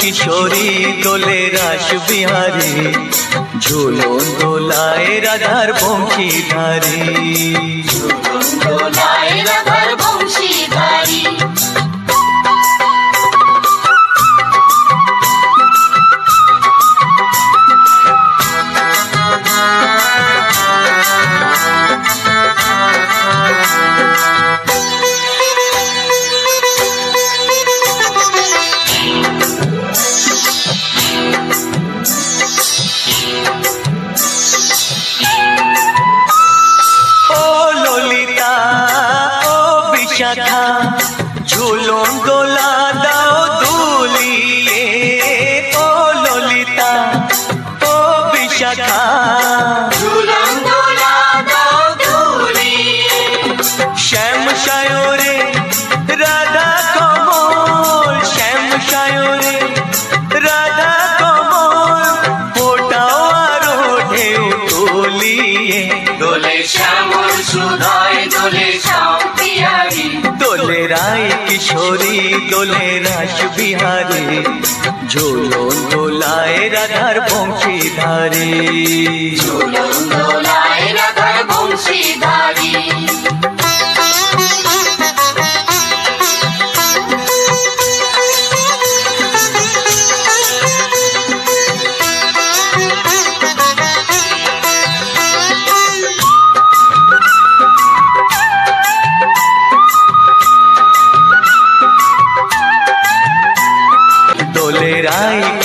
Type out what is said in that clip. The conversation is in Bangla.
কিশোরী দোলে রাস বিহারী। ঝুলন দোলায় রাধার বংশীধারী ঝুলন শ্যাম সায়রে শ্যামল সুধায় দোলে রায় কিশোরী দোলে রাস বিহারে। ঝোলন দোলায় রাধার বংশীধারে। ঝুলন দোলায় রাধার বংশীধারী।